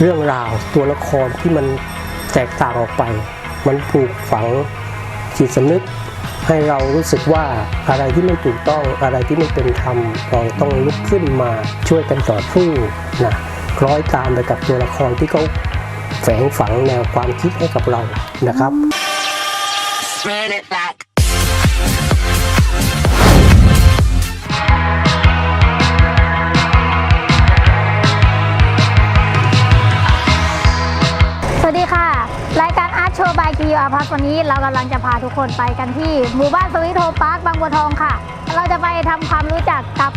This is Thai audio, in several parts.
เรื่องราวตัวละครที่มันแตกต่างออกไป มันปลูกฝังจิตสำนึก ให้เรารู้สึกว่าอะไรที่ไม่ถูกต้องอะไรที่ไม่เป็นธรรมเราต้องลุกขึ้นมาช่วยกันต่อสู้นะคล้อยตามไปกับตัวละครที่เขาแฝงฝังแนวความคิดให้กับเรานะครับ Spread it like วัสดีค่ะ รายการอาร์ตโชว์บายกิวอาพัสวันนี้เรากำลังจะพาทุกคนไปกันที่ หมู่บ้านสวิทโฮปาร์คบางบัวทองค่ะ เราจะไปทำความรู้จักกับ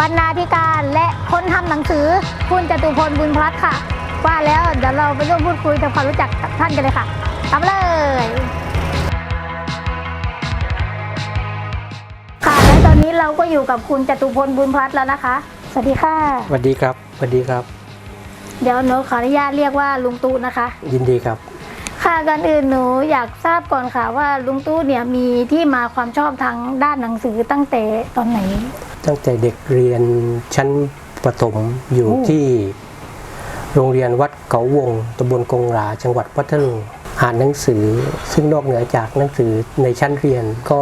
บรรณาธิการและคนทำหนังสือคุณจตุพลบุญพลัดค่ะ ว่าแล้วเดี๋ยวเราไปร่วมพูดคุยทำความรู้จักกับท่านกันเลยค่ะตามเลยค่ะและตอนนี้เราก็อยู่กับคุณจตุพลบุญพลัดแล้วนะคะ สวัสดีค่ะสวัสดีครับสวัสดีครับ เดี๋ยวหนูขออนุญาตเรียกว่าลุงตู่นะคะ ยินดีครับ ค่ะก่อนอื่นหนูอยากทราบก่อนค่ะว่าลุงตู้เนี่ยมีที่มาความชอบทางด้านหนังสือตั้งแต่ตอนไหน ตั้งแต่เด็กเรียนชั้นประถมอยู่โอ้ที่โรงเรียนวัดเขาวงตำบลกงหราจังหวัดพัทลุงอ่านหนังสือ ซึ่งนอกเหนือจากหนังสือในชั้นเรียนก็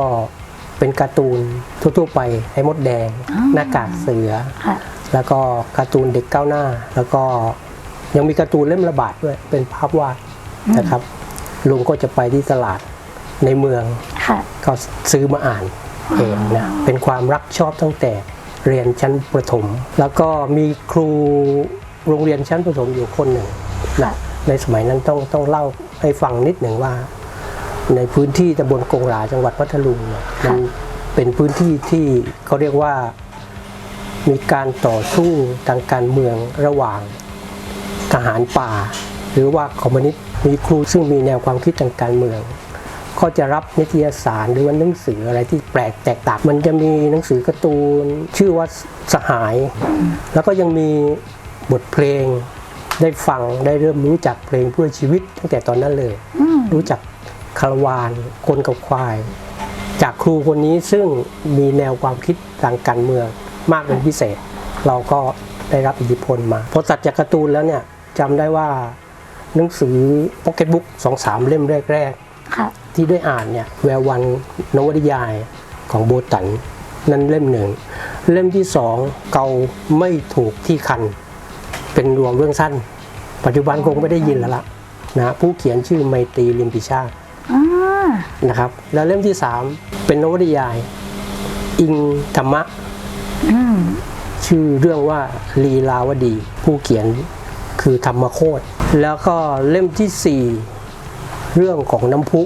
เป็นการ์ตูนทั่วๆไปให้มดแดง หน้ากากเสือค่ะแล้วก็การ์ตูนเด็กก้าวหน้า แล้วก็ ยังมีการ์ตูนเล่มระบาดด้วย เป็นภาพวาดนะครับลุงก็จะไปที่ตลาดในเมืองค่ะก็ซื้อมาอ่านเองนะเป็นความรักชอบตั้งแต่เรียนชั้นประถม แล้วก็มีครูโรงเรียนชั้นประถมอยู่คนหนึ่งนะในสมัยนั้นต้องต้องเล่าให้ฟังนิดหนึ่งว่า ในพื้นที่ตำบลกงหราจังหวัดพัทลุงเนี่ยมันเป็นพื้นที่ที่เขาเรียกว่ามีการต่อสู้ทางการเมืองระหว่าง ทหารป่า หรือว่าคอมมิวนิสต์มีครูซึ่งมีแนวความคิดทางการเมือง ก็จะรับนิตยสารหรือว่าหนังสืออะไรที่แปลกแตกต่างมันจะมีหนังสือการ์ตูน ชื่อว่าสหาย แล้วก็ยังมีบทเพลงได้ฟังได้เริ่มรู้จักเพลงเพื่อชีวิตตั้งแต่ตอนนั้นเลย รู้จักคารวานคนกับควาย จากครูคนนี้ซึ่งมีแนวความคิดทางการเมืองมากเป็นพิเศษ เราก็ ได้รับอิทธิพลมาพอตัดจากการ์ตูนแล้วเนี่ยจำได้ว่าหนังสือพ็อกเก็ตบุ๊กสองสามเล่มแรกๆค่ะที่ได้อ่านเนี่ยแวววันนวนิยายของโบตันนั่นเล่มหนึ่ง เล่มที่สองเกาไม่ถูกที่คัน เป็นรวมเรื่องสั้น ปัจจุบันคงไม่ได้ยินแล้วล่ะนะผู้เขียนชื่อไมตรีลิมปิชาติ อ่านะครับแล้วเล่มที่สามเป็นนวนิยาย อิงธรรมะอืม ชื่อเรื่องว่าลีลาวดี ผู้เขียนคือธรรมโคตรแล้วก็เล่มที่สี่เรื่องของน้ำพุ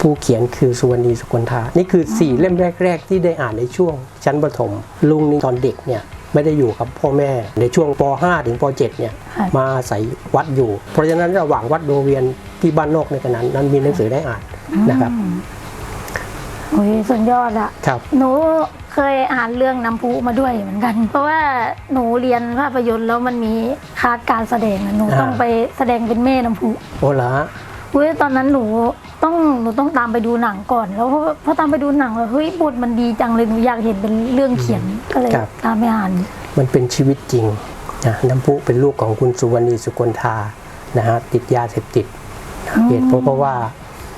ผู้เขียนคือสุวรรณีสุกลธานี่คือสี่เล่มแรก ๆ ที่ได้อ่านในช่วงชั้นประถม ลุงนี่ตอนเด็กเนี่ยไม่ได้อยู่กับพ่อแม่ในช่วงป .5 ถึงป .7 เนี่ยค่ะมาอาศัยวัดอยู่ เพราะฉะนั้นระหว่างวัดโรงเรียนที่บ้านนอกในขณะนั้นมีหนังสือได้อ่านนะครับ โอ้ยสุดยอดอะครับ หนูเคยอ่านเรื่องน้ำพุมาด้วยเหมือนกัน เพราะว่าหนูเรียนภาพยนตร์แล้วมันมีคลาสการแสดงอะหนูต้องอ่าไปแสดงเป็นแม่น้ำพุโอ้ละเว้ยตอนนั้นหนูต้องหนูต้องตามไปดูหนังก่อน แล้วพอพอตามไปดูหนังแล้วเฮ้ยบทมันดีจังเลยหนูอยากเห็นเป็นเรื่องเขียนก็เลยตามไปอ่าน มันเป็นชีวิตจริงนะน้ำพุเป็นลูกของคุณสุวรรณีสุกลธานะฮะติดยาเสพติดนะเหตุเพราะเพราะว่า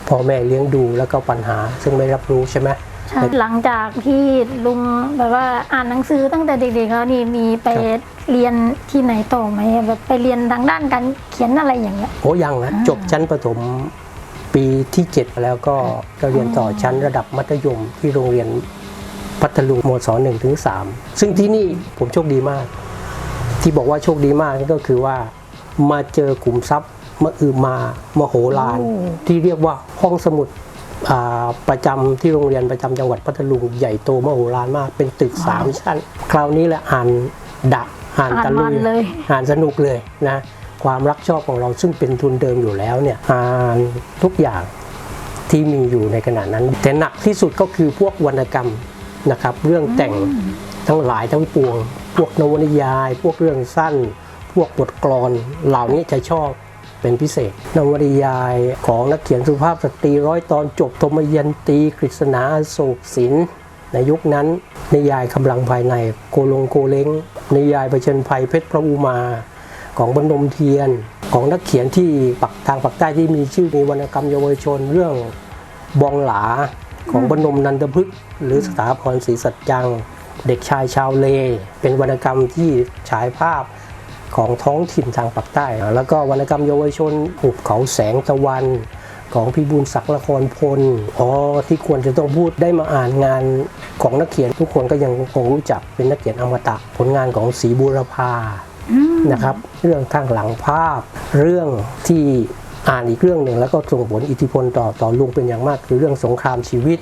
พ่อแม่เลี้ยงดูแล้วก็ปัญหา ซึ่งไม่รับรู้ใช่ไหมใช่หลังจากที่ลุงแบบว่าอ่านหนังสือตั้งแต่เด็กๆแล้วนี่มีไปครับเรียนที่ไหนต่อไหมแบบไปเรียนทางด้านการเขียนอะไรอย่างเงี้ยโอ้ยังนะจบชั้นประถมปีที่ 7 แล้วก็เราเรียนต่อชั้นระดับมัธยมที่โรงเรียนพัทลุงมศหนึ่งถึงสามซึ่งที่นี่ผมโชคดีมาก ที่บอกว่าโชคดีมากนี่ก็คือว่ามาเจอกลุ่มทรัพย์ มาอือมามโหฬารโอ้ที่เรียกว่าห้องสมุดอ่าประจำที่โรงเรียนประจำจังหวัดพัทลุงใหญ่โตมโหฬารมากเป็นตึกสามชั้น คราวนี้แหละอ่านดะอ่านอ่านตะลุมันยเลยอ่านสนุกเลยนะความรักชอบของเราซึ่งเป็นทุนเดิมอยู่แล้วเนี่ยอ่านทุกอย่างที่มีอยู่ในขณะนั้น แต่หนักที่สุดก็คือพวกวรรณกรรมนะครับ เรื่องแต่งทั้งหลายทั้งปวง พวกนวนิยาย พวกเรื่องสั้น พวกบทกลอนเหล่านี้จะชอบ เป็นพิเศษนวนิยายของนักเขียนสุภาพสตรีร้อยตอนจบธมยันตีกฤษณาโศกศิลป์ในยุคนั้นนิยายกำลังภายในโกลงโกเล้งนิยายประชันภัยเพชรพระอุมา ของบรรนมเทียน ของนักเขียนที่ปักทางปักใต้ที่มีชื่อในวรรณกรรมเยาวชนเรื่องบองหลาของบรรนมนันทพฤกษ์หรือสถาพรศรีสัจจัง เด็กชายชาวเล เป็นวรรณกรรมที่ฉายภาพ ของท้องถิ่นทางปักใต้ แล้วก็วรรณกรรมเยาวชนหุบเขาแสงตะวันของพี่บุญศักดิ์ละครพลอ๋อที่ควรจะต้องพูดได้มาอ่านงานของนักเขียนทุกคนก็ยังคงรู้จักเป็นนักเขียนอมตะ ผลงานของศรีบูรพานะครับ เรื่องข้างหลังภาพ เรื่องที่อ่านอีกเรื่องหนึ่งแล้วก็ส่งผลอิทธิพลต่อต่อลุงเป็นอย่างมาก คือเรื่องสงครามชีวิต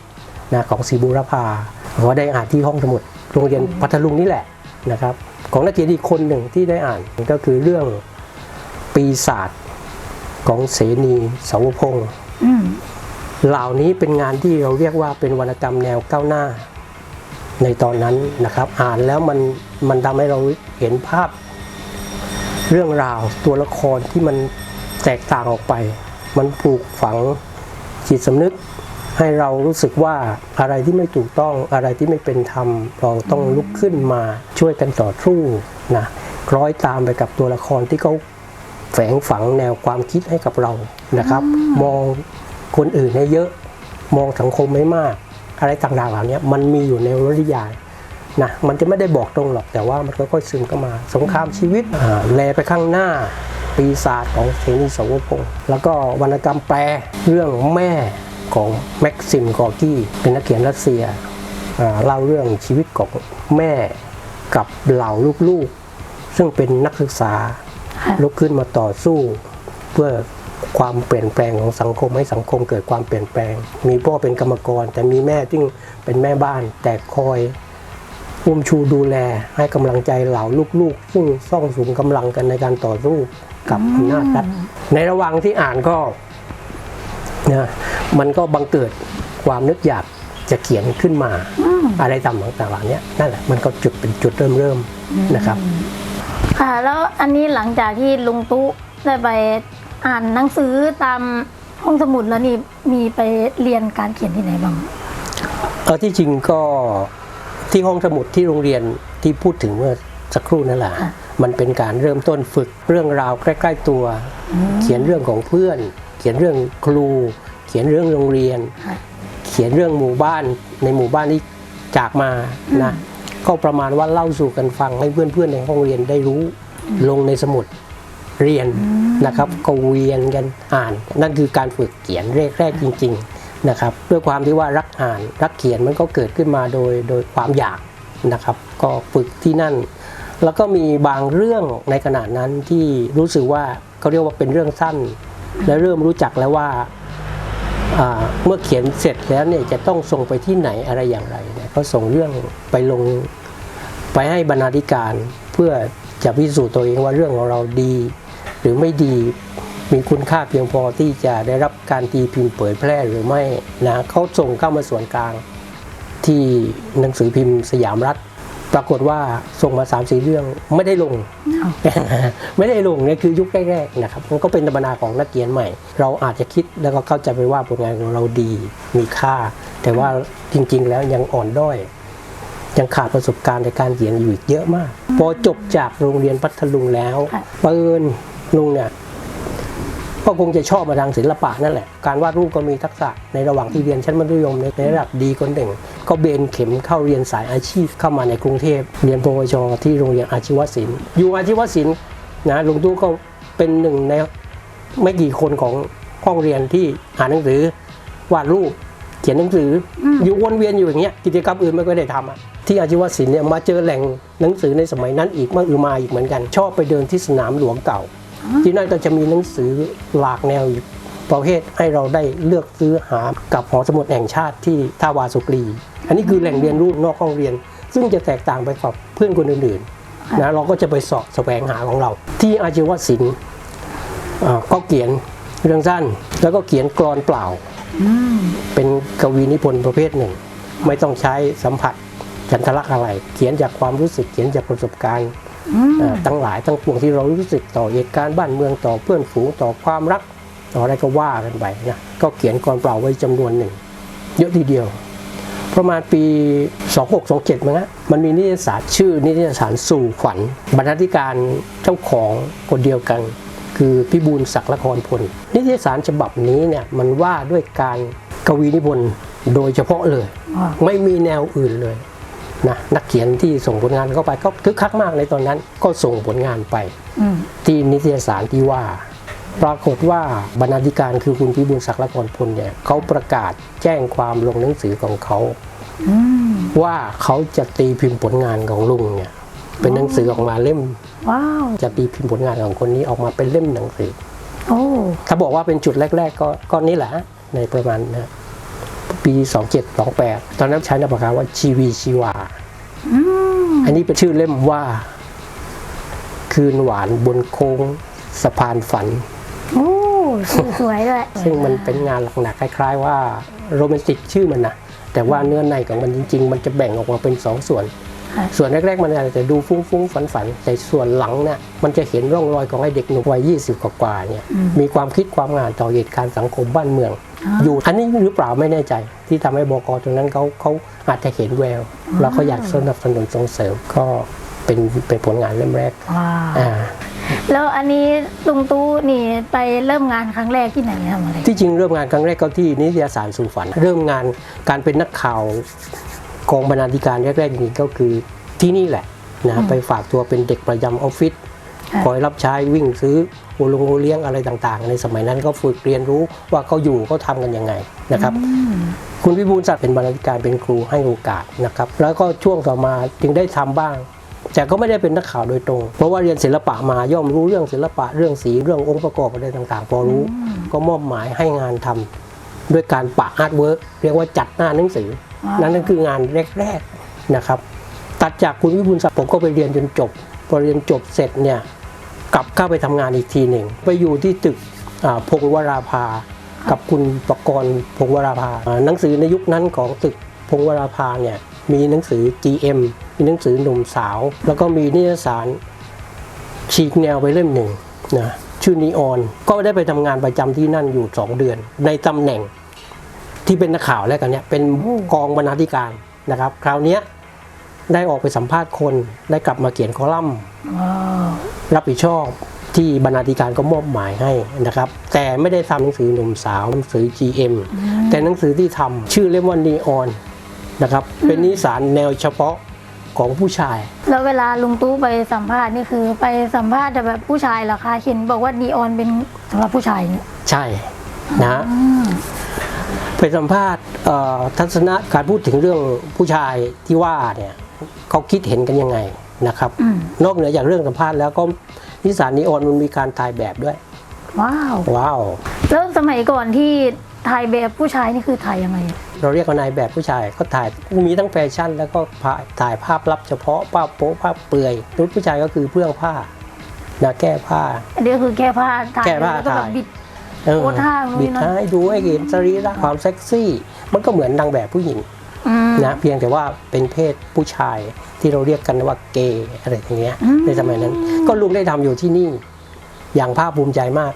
นะของศรีบูรพาก็ได้อ่านที่ห้องสมุดโรงเรียนพัทลุงนี่แหละนะครับ ของนักเขียนอีกคนหนึ่งที่ได้อ่านก็คือเรื่องปีศาจของเสนีเสาวพงศ์อืมเหล่านี้เป็นงานที่เราเรียกว่าเป็นวรรณกรรมแนวก้าวหน้า ในตอนนั้นนะครับ อ่านแล้วมันมันทำให้เราเห็นภาพ เรื่องราวตัวละครที่มันแตกต่างออกไป มันปลูกฝังจิตสำนึก ให้เรารู้สึกว่าอะไรที่ไม่ถูกต้องอะไรที่ไม่เป็นธรรม เราต้องลุกขึ้นมาช่วยกันต่อสู้นะคล้อยตามไปกับตัวละครที่เขาแฝงฝังแนวความคิดให้กับเรานะครับ มองคนอื่นให้เยอะ มองสังคมไม่มาก อะไรต่างๆเหล่านี้มันมีอยู่ในวริยายนะมันจะไม่ได้บอกตรงหรอกแต่ว่ามันค่อยๆซึมเข้ามา สงครามชีวิตแลไปข้างหน้า ปีศาจของเสนีสวพงศ์แล้วก็วรรณกรรมแปลเรื่องแม่ ของแม็กซิมกอร์กี้เป็นนักเขียนรัสเซียอ่าเล่าเรื่องชีวิตของแม่กับเหล่าลูกๆ ซึ่งเป็นนักศึกษาลุกขึ้นมาต่อสู้ เพื่อความเปลี่ยนแปลงของสังคมให้สังคมเกิดความเปลี่ยนแปลง มีพ่อเป็นกรรมกร แต่มีแม่ที่เป็นแม่บ้าน แต่คอยอุ้มชูดูแลให้กำลังใจเหล่าลูกๆ ซึ่งซ่องสุมกำลังกันในการต่อสู้กับอำนาจรัฐในระหว่างที่อ่านก็ นะมันก็บังเกิดความนึกอยากจะเขียนขึ้นมาอะไรต่างๆต่างๆเหล่านี้นั่นแหละมันก็จุดเป็นจุดเริ่มเริ่มๆนะครับ ค่ะ แล้วอันนี้หลังจากที่ลุงตุ๊ได้ไปอ่านหนังสือตามห้องสมุดแล้วนี่มีไปเรียนการเขียนที่ไหนบ้างเออที่จริงก็ที่ห้องสมุดที่โรงเรียนที่พูดถึงเมื่อสักครู่นั่นแหละค่ะมันเป็นการเริ่มต้นฝึกเรื่องราวใกล้ ๆตัว เขียนเรื่องของเพื่อนเขียนเรื่องครู เขียนเรื่องโรงเรียนค่ะเขียนเรื่องหมู่บ้านในหมู่บ้านที่จากมานะก็ประมาณว่าเล่าสู่กันฟังให้เพื่อนๆในห้องเรียนได้รู้ลงในสมุดเรียนนะครับก็เวียนกันอ่าน นั่นคือการฝึกเขียนแรกๆจริง ๆนะครับด้วยความที่ว่ารักอ่านรักเขียนมันก็เกิดขึ้นมาโดยโดยความอยากนะครับ ก็ฝึกที่นั่น แล้วก็มีบางเรื่องในขณะนั้นที่รู้สึกว่าเขาเรียกว่าเป็นเรื่องสั้น และเริ่มรู้จักแล้วว่าเมื่อเขียนเสร็จแล้วเนี่ยจะต้องส่งไปที่ไหนอะไรอย่างไรเนี่ยเขาส่งเรื่องไปลงไปให้บรรณาธิการเพื่อจะพิสูจน์ตัวเองว่าเรื่องของเราดี หรือไม่ดีมีคุณค่าเพียงพอที่จะได้รับการตีพิมพ์เผยแพร่หรือไม่นะเขาส่งเข้ามาส่วนกลางที่หนังสือพิมพ์สยามรัฐ ปรากฏว่าส่งมา3ามสี่เรื่องไม่ได้ลง ไม่ได้ลงเนี่ยคือยุคแรกๆนะครับมันก็เป็นธรรมดาของนักเขียนใหม่ เราอาจจะคิดแล้วก็เข้าใจไปว่าผลงานของเราดีมีค่า แต่ว่าจริงๆแล้วยังอ่อนด้อยยังขาดประสบการณ์ในการเขียนอยู่อีกเยอะมาก พอจบจากโรงเรียนพัทลุงแล้วค่ะเปิญลุงเนี่ย ก็คงจะชอบมาทางศิลปะนั่นแหละ การวาดรูปก็มีทักษะในระหว่างที่เรียนชั้นมัธยมในระดับดีคนหนึ่ง ก็เบนเข็มเข้าเรียนสายอาชีพเข้ามาในกรุงเทพเรียนปวชที่โรงเรียนอาชีวศิลป์อยู่อาชีวศิลป์นะลุงตู้ก็เป็นหนึ่งในไม่กี่คนของห้องเรียนที่อ่านหนังสือวาดรูปเขียนหนังสือออยู่วนเวียนอยู่อย่างเงี้ยกิจกรรมอื่นไม่ค่อยได้ทำอะที่อาชีวศิลป์เนี่ยมาเจอแหล่งหนังสือในสมัยนั้นอีกมากอือมาอีกเหมือนกัน ชอบไปเดินที่สนามหลวงเก่า ที่นั่นก็จะมีหนังสือหลากแนวอยู่ประเภทให้เราได้เลือกซื้อหากับหอสมุดแห่งชาติที่ท่าวาสุกรี อันนี้คือแหล่งเรียนรู้นอกห้องเรียน ซึ่งจะแตกต่างไปกับเพื่อนคนอื่นๆนะเราก็จะไปเสอบแสวงหาของเรา ที่อาชีวศิลป์อ่าก็เขียนเรื่องสั้น แล้วก็เขียนกรอนเปล่า เป็นกวีนิพนธ์ประเภทหนึ่ง ไม่ต้องใช้สัมผัสจันทลักษณ์อะไร เขียนจากความรู้สึกเขียนจากประสบการณ์เอ่อ ทั้งหลายทั้งปวงที่เรารู้สึกต่อเหตุการณ์บ้านเมืองต่อเพื่อนฝูงต่อความรัก ต่ออะไรก็ว่ากันไปนะก็เขียนกรเปล่าไว้จำนวนหนึ่ง เยอะทีเดียว ประมาณปี 2627มั้งฮะมันมีนิตยสารชื่อนิตยสารสู่ขวัญบรรณาธิการเจ้าของคนเดียวกัน คือพิบูลศักดิ์ละครพล นิตยสารฉบับนี้เนี่ยมันว่าด้วยการกวีนิพนธ์โดยเฉพาะเลยว้าวไม่มีแนวอื่นเลย นะนักเขียนที่ส่งผลงานเข้าไปก็คึกคักมากในตอนนั้นก็ส่งผลงานไปอืมที่นิตยสารที่ว่า ปรากฏว่าบรรณาธิการคือคุณพิบูลศักดิ์ละครพลเนี่ยเขาประกาศแจ้งความลงหนังสือของเขาอืมว่าเขาจะตีพิมพ์ผลงานของลุงเนี่ยเป็นหนังสือออกมาเล่มว้าวจะตีพิมพ์ผลงานของคนนี้ออกมาเป็นเล่มหนังสือโอ้ถ้าบอกว่าเป็นจุดแรก ๆ ก็ก็นี่แหละฮะในประมาณนะ ปี 27 28 ตอนนั้นใช้นามปากกาว่าชีวีชีวาอืมอันนี้เป็นชื่อเล่มว่า คืนหวานบนโค้งสะพานฝันโอ้ชื่อสวยด้วยซึ่งมันเป็นงานหนักๆคล้าย ๆ ว่าโรแมนติกชื่อมันนะแต่ว่าเนื้อในของมันจริง ๆ มันจะแบ่งออกมาเป็นสองส่วนค่ะส่วนแรก ๆ มันอาจจะดูฟุ้งๆฝันๆแต่ส่วนหลังเนี่ยมันจะเห็นร่องรอยของไอ้เด็กหนุ่มวัย20 กว่าๆเนี่ยมีความคิดความงานต่อเหตุการณ์สังคมบ้านเมือง อยู่อันนี้หรือเปล่าไม่แน่ใจ ที่ทำให้บกตรงนั้นเขาเขาอาจจะเห็นแววแล้วเขาอยากสนับสนุนส่งเสริมก็เป็นเป็นผลงานเล่มแรกว้าวอ่าแล้วอันนี้ลุงตู้นี่ไปเริ่มงานครั้งแรกที่ไหนทำอะไรที่จริงเริ่มงานครั้งแรกก็ที่นิตยสารสู่ฝัน เริ่มงานการเป็นนักข่าวกองบรรณาธิการแรกๆจริงๆก็คือที่นี่แหละนะไปฝากตัวเป็นเด็กประจำออฟฟิศ ค่ะคอยรับใช้วิ่งซื้อโอลงโอเลี้ยงอะไรต่างๆ ในสมัยนั้นก็ฝึกเรียนรู้ว่าเขาอยู่เขาทำกันยังไงนะครับ คุณพิบูลศักดิ์เป็นบรรณาธิการเป็นครูให้โอกาสนะครับ แล้วก็ช่วงต่อมาจึงได้ทำบ้าง แต่ก็ไม่ได้เป็นนักข่าวโดยตรง เพราะว่าเรียนศิลปะมาย่อมรู้เรื่องศิลปะเรื่องสีเรื่ององค์ประกอบอะไรต่างๆ พอรู้ก็มอบหมายให้งานทำด้วยการปะอาร์ตเวิร์กเรียกว่าจัดหน้าหนังสือว้าวนั่นนั่นคืองานแรกๆนะครับ ตัดจากคุณวิบูลศักดิ์ผมก็ไปเรียนจนจบพอเรียนจบเสร็จเนี่ย กลับเข้าไปทำงานอีกทีหนึ่ง ไปอยู่ที่ตึกพงวราภา กับคุณประกรณ์พงวราภา หนังสือในยุคนั้นของตึกพงวราภาเนี่ยมีหนังสือ GM มีหนังสือหนุ่มสาว แล้วก็มีนิตยสารฉีกแนวไปเล่มหนึ่งนะชื่อนีออนก็ได้ไปทำงานประจำที่นั่นอยู่ 2 เดือน ในตำแหน่งที่เป็นนักข่าวแล้วกันเนี่ยเป็นกองบรรณาธิการนะครับ คราวนี้ได้ออกไปสัมภาษณ์คนได้กลับมาเขียนคอลัมน์ รับผิดชอบที่บรรณาธิการก็มอบหมายให้นะครับ แต่ไม่ได้ทำหนังสือหนุ่มสาวหนังสือ GM แต่หนังสือที่ทำชื่อเล่มว่านีออนนะครับเป็นนิสารแนวเฉพาะของผู้ชาย แล้วเวลาลุงตู้ไปสัมภาษณ์นี่คือไปสัมภาษณ์แต่แบบผู้ชายเหรอคะเห็นบอกว่าดีออนเป็นสำหรับผู้ชายเนี่ยใช่นะอืมไปสัมภาษณ์เอ่อทัศนะการพูดถึงเรื่องผู้ชายที่ว่าเนี่ยเขาคิดเห็นกันยังไง นะครับอืมนอกเหนือจากเรื่องสัมภาษณ์แล้วก็นิสารนีออนมันมีการถ่ายแบบด้วย ว้าวว้าวแล้วสมัยก่อนที่ถ่ายแบบผู้ชายนี่คือถ่ายยังไง เราเรียกว่านายแบบผู้ชายก็ถ่ายมีทั้งแฟชั่น แล้วก็ถ่ายภาพลับเฉพาะภาพโป๊ภาพเปลือยนุดผู้ชายก็คือเพื่องผ้านะแก้ผ้า อันนี้ก็คือแก้ผ้าถ่ายแก้ผ้าแล้วก็แบบถ่ายบิดเออโพสท่านู่นนี่บิดนั่นท้ายดูให้เห็นสรีระความเซ็กซี่ มันก็เหมือนนางแบบผู้หญิงอืม นะเพียงแต่ว่าเป็นเพศผู้ชายที่เราเรียกกันว่าเกย์อะไรอย่างเงี้ยอืมในสมัยนั้น ก็ลุงได้ทำอยู่ที่นี่ อย่างภาคภูมิใจมาก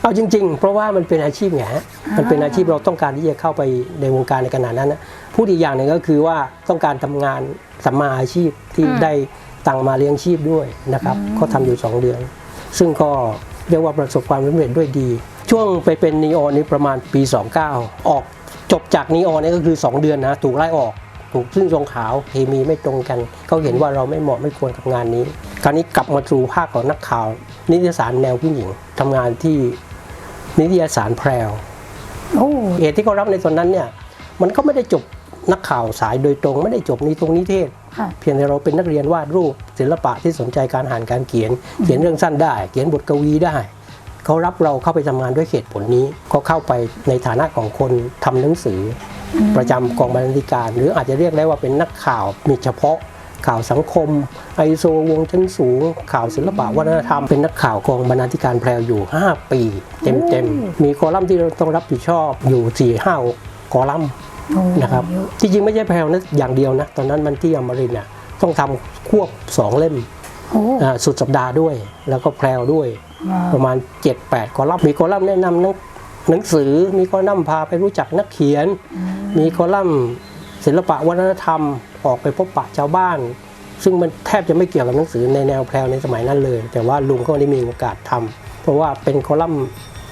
เอาจริง ๆ เพราะว่ามันเป็นอาชีพไงฮะมันเป็นอาชีพเราต้องการที่จะเข้าไปในวงการในขณะนั้นนะพูดอีกอย่างหนึ่งก็คือว่าต้องการทำงานสัมมาอาชีพที่ได้ตังค์มาเลี้ยงชีพด้วยนะครับก็ทำอยู่ 2 เดือน ซึ่งก็เรียกว่าประสบความสำเร็จด้วยดี ช่วงไปเป็นนีออนนี่ประมาณปี 29 ออก จบจากนีออนนี่ก็คือ 2 เดือนนะถูกไล่ออกถูกซึ่งทรงขาวเคมีไม่ตรงกันเขาเห็นว่าเราไม่เหมาะไม่ควรกับงานนี้ คราวนี้กลับมาสู่ภาคของนักข่าว นิตยสารแนวผู้หญิงทำงานที่นิตยสารแพรวโอ้เหตุที่เขารับในตอนนั้นเนี่ย มันก็ไม่ได้จบนักข่าวสายโดยตรง ไม่ได้จบนิตรงนิเทศค่ะเพียงแต่เราเป็นนักเรียนวาดรูปศิลปะที่สนใจการอ่านการเขียน เขียนเรื่องสั้นได้ เขียนบทกวีได้ เขารับเราเข้าไปทำงานด้วยเหตุผลนี้ก็เข้าไปในฐานะของคนทำหนังสืออประจำกองบรรณาธิการ หรืออาจจะเรียกได้ว่าเป็นนักข่าวมีเฉพาะข่าวสังคม ไอโซวงชั้นสูง ข่าวศิลปะวัฒนธรรม เป็นนักข่าวกองบรรณาธิการแพรวอยู่ 5 ปี เต็มๆ มีคอลัมน์ที่เราต้องรับผิดชอบอยู่4ี่ห้าคอลัมน์โอ้นะครับจริงๆไม่ใช่แพรวนะอย่างเดียวนะ ตอนนั้นมันที่อมรินทร์น่ะต้องทำควบสองเล่มโอ้อ่าสุดสัปดาห์ด้วย แล้วก็แพรวด้วยว้าว ประมาณ 7-8 คอลัมน์มีคอลัมน์แนะนำหนังหนังสือ มีคอลัมน์พาไปรู้จักนักเขียน มีคอลัมน์ศิลปะวัฒนธรรมออกไปพบปะชาวบ้าน ซึ่งมันแทบจะไม่เกี่ยวกับหนังสือในแนวแพรวในสมัยนั้นเลย แต่ว่าลุงก็ได้มีโอกาสทำเพราะว่าเป็นคอลัมน์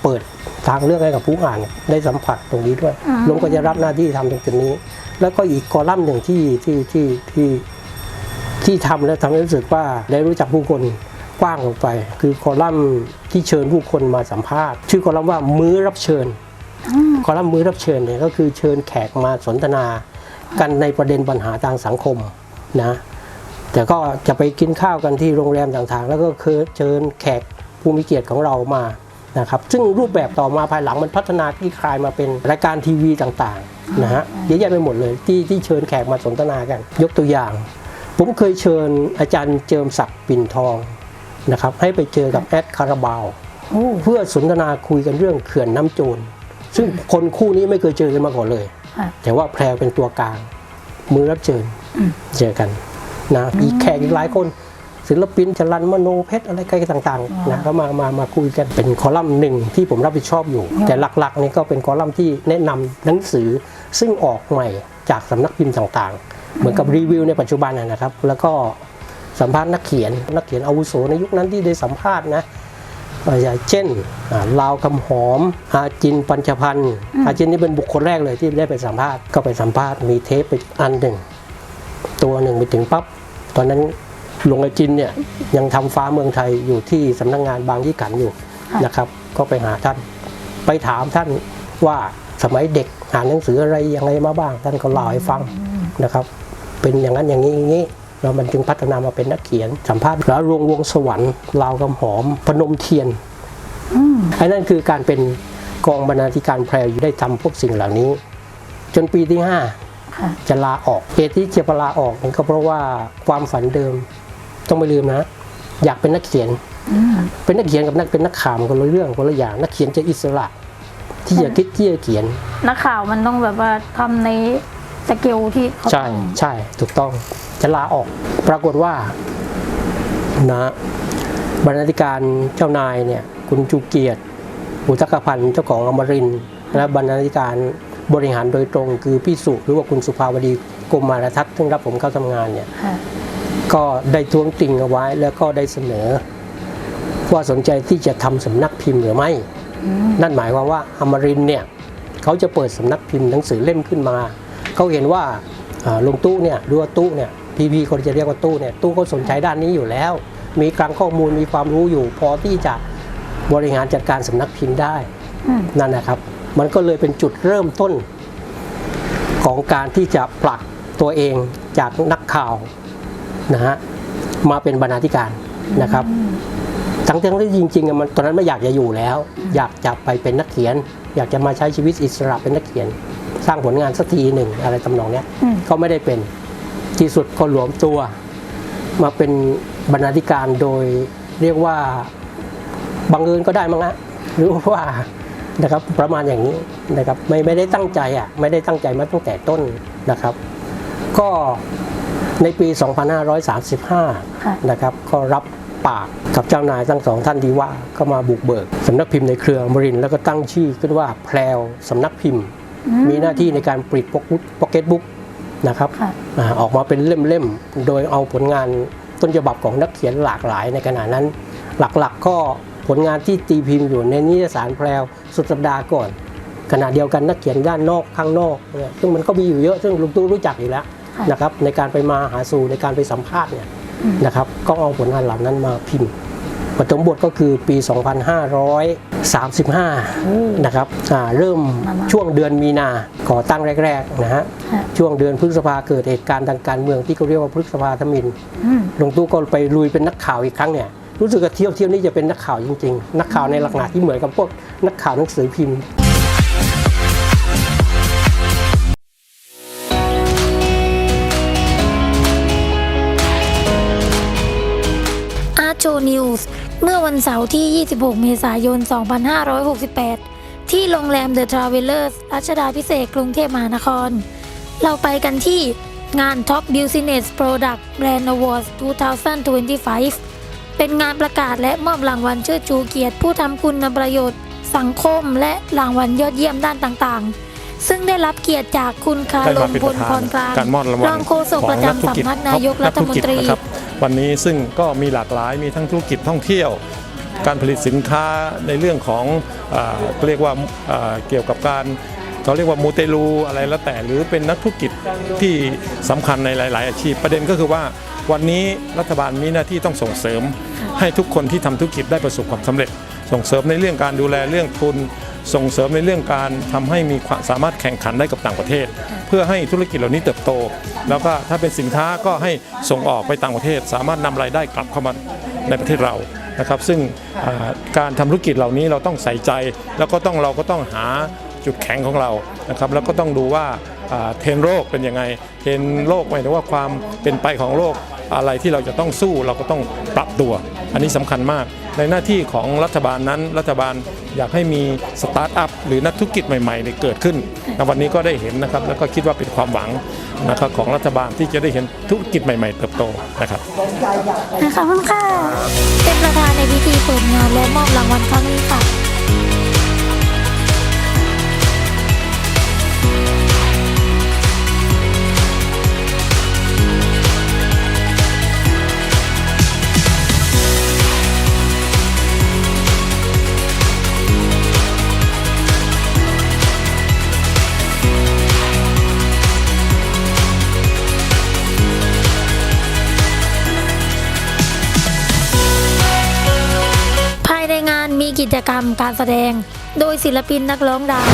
เปิดทางเลือกให้กับผู้อ่านได้สัมผัสตรงนี้ด้วยอืมลุงก็จะรับหน้าที่ทำตรงจุดนี้ แล้วก็อีกคอลัมน์หนึ่งที่ที่ที่ที่ที่ทำแล้วทำให้รู้สึกว่าได้รู้จักผู้คน กว้างออกไป คือคอลัมน์ที่เชิญผู้คนมาสัมภาษณ์ ชื่อคอลัมน์ว่ามื้อรับเชิญอืมคอลัมน์มื้อรับเชิญเนี่ยก็คือเชิญแขกมาสนทนากันในประเด็นปัญหาทางสังคมนะแต่ก็จะไปกินข้าวกันที่โรงแรมต่างๆ แล้วก็คือเชิญแขกผู้มีเกียรติของเรามานะครับซึ่งรูปแบบต่อมาภายหลังมันพัฒนาคลี่คลายมาเป็นรายการทีวีต่างๆนะฮะเยอะแยะไปหมดเลยที่ที่เชิญแขกมาสนทนากัน ยกตัวอย่าง ผมเคยเชิญอาจารย์เจิมศักดิ์ปิ่นทอง นะครับให้ไปเจอกับแอดคาราบาวโอ้เพื่อสนทนาคุยกันเรื่องเขื่อนน้ำโจรซึ่งคนคู่นี้ไม่เคยเจอกันมาก่อนเลยค่ะแต่ว่าแพรวเป็นตัวกลาง มือรับเชิญเจอกันนะอีกแขกอีกหลายคน ศิลปินจรันมโนเพชรอะไรกันต่างๆนะก็มามามาคุยกันเป็นคอลัมน์หนึ่งที่ผมรับผิดชอบอยู่ แต่หลักๆนี่ก็เป็นคอลัมน์ที่แนะนำหนังสือซึ่งออกใหม่จากสำนักพิมพ์ต่างๆ เหมือนกับรีวิวในปัจจุบันนะนะครับ แล้วก็ สัมภาษณ์นักเขียน นักเขียนอาวุโสในยุคนั้นที่ได้สัมภาษณ์นะอย่างเช่นอ่าลาวคำหอมอาจินปัญชพันธ์อาจินนี่เป็นบุคคลแรกเลยที่ได้ไปสัมภาษณ์ก็ไปสัมภาษณ์มีเทปไปอันหนึ่ง ตัวหนึ่งไปถึงปั๊บตอนนั้นหลวงอาจินเนี่ยยังทำฟ้าเมืองไทยอยู่ที่สำนักงานบางยี่ขันธ์อยู่นะครับ ก็ไปหาท่าน ไปถามท่านว่าสมัยเด็กอ่านหนังสืออะไรยังไงมาบ้าง ท่านก็เล่าให้ฟังนะครับ เป็นอย่างนั้นอย่างนี้อย่างนี้ แล้วมันจึงพัฒนามาเป็นนักเขียน สัมภาษณ์แล้วรวงวงสวรรค์ลาวคำหอมพนมเทียนอืมอันนั้นคือการเป็นกองบรรณาธิการแพรอยู่ได้ทำพวกสิ่งเหล่านี้ จนปีที่ค่ะ5จะลาออกเหตุที่จะลาออกมันก็เพราะว่าความฝันเดิม ต้องไม่ลืมนะ อยากเป็นนักเขียนอืมเป็นนักเขียนกับนักเป็นนักข่าวมันคนละเรื่องคนละอย่างนักเขียนจะอิสระ ที่จะคิดที่จะเขียน นักข่าวมันต้องแบบว่าทำใน สเกลที่เขาใช่ใช่ถูกต้องจะลาออกปรากฏว่านะบรรณาธิการเจ้านายเนี่ยคุณจูเกียรติ อุตกพันธ์เจ้าของอมรินทร์และบรรณาธิการบริหารโดยตรง คือพี่สุหรือว่าคุณสุภาวดีกรมมารทัศน์ซึ่งรับผมเข้าทำงานเนี่ยค่ะก็ได้ทวงติงเอาไว้ แล้วก็ได้เสนอ ว่าสนใจที่จะทำสำนักพิมพ์หรือไม่ อืมนั่นหมายความว่าอมรินทร์เนี่ยเขาจะเปิดสำนักพิมพ์หนังสือเล่มขึ้นมา เขาเห็นว่าอ่าลุงตู้เนี่ยหรือว่าตู้เนี่ยพีพีคนจะเรียกว่าตู้เนี่ยตู้ก็สนใจด้านนี้อยู่แล้ว มีกลางข้อมูลมีความรู้อยู่ พอที่จะบริหารจัดการสำนักพิมพ์ได้อืมนั่นนะครับ มันก็เลยเป็นจุดเริ่มต้นของการที่จะผลักตัวเองจากนักข่าวนะฮะมาเป็นบรรณาธิการนะครับทั้งๆที่จริงๆอะมันตอนนั้นไม่อยากจะอยู่แล้ว อยากจะไปเป็นนักเขียน อยากจะมาใช้ชีวิตอิสระเป็นนักเขียน สร้างผลงานสักทีหนึ่งอะไรทำนองเนี้ยอืมก็ไม่ได้เป็นที่สุดก็หลวมตัว มาเป็นบรรณาธิการโดยเรียกว่าบังเอิญก็ได้มั้งฮะหรือว่านะครับประมาณอย่างนี้นะครับไม่ไม่ได้ตั้งใจอะไม่ได้ตั้งใจมาตั้งแต่ต้นนะครับ ก็ในปี 2535ค่ะนะครับ ก็รับปากกับเจ้านายทั้งสองท่านที่ว่าก็มาบุกเบิกสำนักพิมพ์ในเครืออมรินทร์แล้วก็ตั้งชื่อขึ้นว่าแพรวสำนักพิมพ์ มีหน้าที่ในการปริดพ็อกเก็ตบุ๊กนะครับค่ะอ่าออกมาเป็นเล่มๆ โดยเอาผลงานต้นฉบับของนักเขียนหลากหลายในขณะนั้น หลักๆก็ผลงานที่ตีพิมพ์อยู่ในนิตยสารแพรวสุดสัปดาห์ก่อน ขณะเดียวกันนักเขียนด้านนอกข้างนอกเนี่ยซึ่งมันก็มีอยู่เยอะซึ่งลุงตู้รู้จักอยู่แล้วค่ะนะครับในการไปมาหาสู่ในการไปสัมภาษณ์เนี่ยอืมนะครับก็เอาผลงานเหล่านั้นมาพิมพ์ ปฐมบทก็คือปี 2535 นะครับอ่าเริ่มมามาช่วงเดือนมีนาก่อตั้งแรกๆนะฮะค่ะช่วงเดือนพฤษภาเกิดเหตุการณ์ทางการเมืองที่เขาเรียกว่าพฤษภาธมินอืมหลวงตู้ก็ไปลุยเป็นนักข่าวอีกครั้งเนี่ยรู้สึกว่าเที่ยวเที่ยวนี้จะเป็นนักข่าวจริงๆ นักข่าวในลักษณะที่เหมือนกับพวกนักข่าวหนังสือพิมพ์อาร์โจนิวส์ เมื่อวันเสาร์ที่ 26 เมษายน 2568 ที่โรงแรมเดอะทราเวลเลอร์รัชดาพิเศษกรุงเทพมหานคร เราไปกันที่งาน Top Business Product Brand Awards 2025 เป็นงานประกาศและมอบรางวัลเชิดชูเกียรติผู้ทำคุณประโยชน์ สังคมและรางวัลยอดเยี่ยมด้านต่างๆ ซึ่งซึ่งได้รับเกียรติจากคุณคาได้ลมามเป็นพปลระธาพนรกลางการมอบรางวัลรองโฆษกประจำสำนักนายกรัฐมนตรีนะครับวันนี้ซึ่งก็มีหลากหลายมีทั้งธุรกิจท่องเที่ยว การผลิตสินค้าในเรื่องของเอ่อเรียกว่าเอ่อเกี่ยวกับการเขาเรียกว่ามูเตลูอะไรแล้วแต่หรือเป็นนักธุรกิจที่สำคัญในหลาย ๆ อาชีพ ประเด็นก็คือว่าวันนี้รัฐบาลมีหน้าที่ต้องส่งเสริม ให้ทุกคนที่ทำธุรกิจได้ประสบความสำเร็จ ส่งเสริมในเรื่องการดูแลเรื่องทุน ส่งเสริมในเรื่องการทำให้มีความสามารถแข่งขันได้กับต่างประเทศ เพื่อให้ธุรกิจเหล่านี้เติบโต แล้วก็ถ้าเป็นสินค้าก็ให้ส่งออกไปต่างประเทศ สามารถนำรายได้กลับเข้ามาในประเทศเรานะครับซึ่งอ่าการทำธุรกิจเหล่านี้เราต้องใส่ใจ แล้วก็ต้องเราก็ต้องหาจุดแข็งของเรานะครับแล้วก็ต้องดูว่าอ่าเทรนด์โลกเป็นยังไงเทรนด์โลกหมายถึงว่าความเป็นไปของโลก อะไรที่เราจะต้องสู้เราก็ต้องปรับตัว อันนี้สำคัญมาก ในหน้าที่ของรัฐบาลนั้น รัฐบาลอยากให้มีสตาร์ทอัพหรือนักธุรกิจใหม่ๆเนี่ยเกิดขึ้นในวันนี้ก็ได้เห็นนะครับ แล้วก็คิดว่าเป็นความหวังนะครับของรัฐบาลที่จะได้เห็นธุรกิจใหม่ ๆ เติบโตนะครับขอบคุณค่ะเป็นประธานในพิธีเปิดงานและมอบรางวัลครั้งนี้ค่ะ กิจกรรมการแสดง โดยศิลปินนักร้องดัง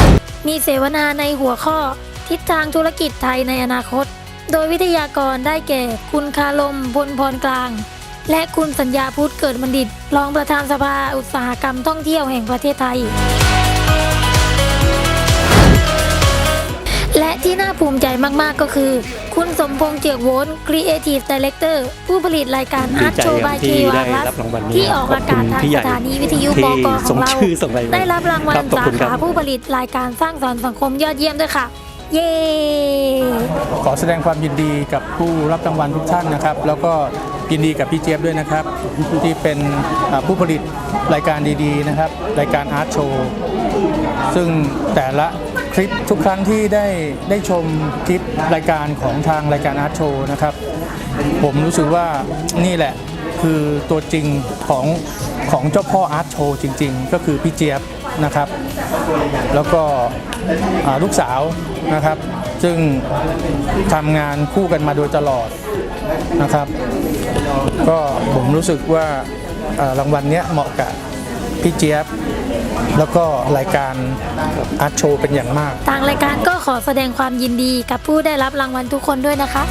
มีเสวนาในหัวข้อ ทิศทางธุรกิจไทยในอนาคต โดยวิทยากรได้แก่ คุณคารมพลพรกลาง และคุณสัญญาพุทธเกิดบัณฑิต รองประธานสภาอุตสาหกรรมท่องเที่ยวแห่งประเทศไทย และที่น่าภูมิใจมากๆก็คือ คุณสมพงษ์เจือกโวน Creative Director ผู้ผลิตรายการ Art ดีใจ Show ครับ by ที่ k ได้ w a รับรางวัลนี้ที่ออกอากาศทางขอบคุณพี่ใหญ่สถานีวิทยุที่บกของเราส่งชื่อส่งอะไรมาได้รับรางวัลครับขอบสาคุณครัขาบผู้ผลิตรายการสร้างสรรค์สังคมยอดเยี่ยมด้วยค่ะ เย้ ขอแสดงความยินดีกับผู้รับรางวัลทุกท่านนะครับ แล้วก็ยินดีกับพี่เจี๊ยบด้วยนะครับ ที่เป็นอ่าผู้ผลิตรายการดีๆนะครับ รายการอาร์ตโชว์ซึ่งแต่ละ คลิปทุกครั้งที่ได้ได้ชมคลิปรายการของทางรายการอาร์ตโชว์นะครับ ผมรู้สึกว่านี่แหละคือตัวจริงของของเจ้าพ่ออาร์ตโชว์จริง ๆ ก็คือพี่เจี๊ยบนะครับ แล้วก็ลูกสาวนะครับ ซึ่งทำงานคู่กันมาโดยตลอดนะครับ ก็ผมรู้สึกว่าอ่ารางวัลเนี้ยเหมาะกับพี่เจี๊ยบ แล้วก็รายการอาร์ตโชว์เป็นอย่างมาก ทางรายการก็ขอแสดงความยินดีกับผู้ได้รับรางวัลทุกคนด้วยนะคะ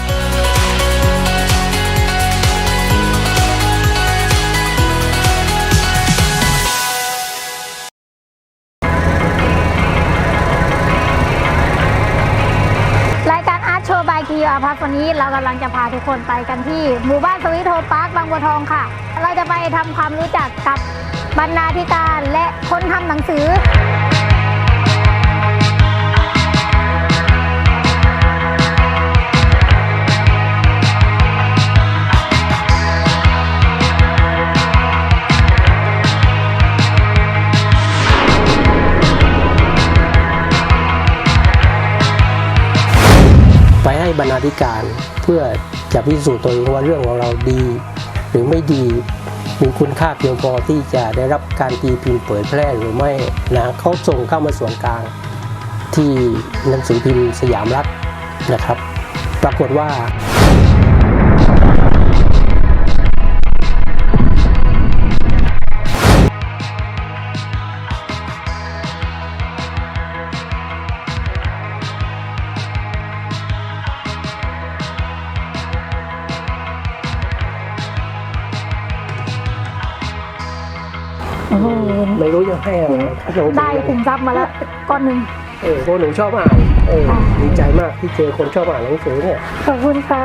รายการอาร์ตโชว์บายคิวอาพัสวันนี้เรากำลังจะพาทุกคนไปกันที่ หมู่บ้านสวิทโฮปาร์คบางบัวทองค่ะ เราจะไปทำความรู้จักกับ บรรณาธิการและคนทำหนังสือไปให้บรรณาธิการเพื่อจะพิสูจน์ตัวเองว่าเรื่องของเราดี หรือไม่ดี มีคุณค่าเพียงพอที่จะได้รับการตีพิมพ์เผยแพร่หรือไม่นะเขาส่งเข้ามาส่วนกลาง ที่หนังสือพิมพ์สยามรัฐนะครับ ปรากฏว่า ไม่รู้จะให้อะไรหนังสือได้ขุมทรัพย์มาแล้วก้อนหนึ่งเออเพราะหนูชอบอ่านเออดีใจมากที่เจอคนชอบอ่านหนังสือเนี่ยขอบคุณค่ะ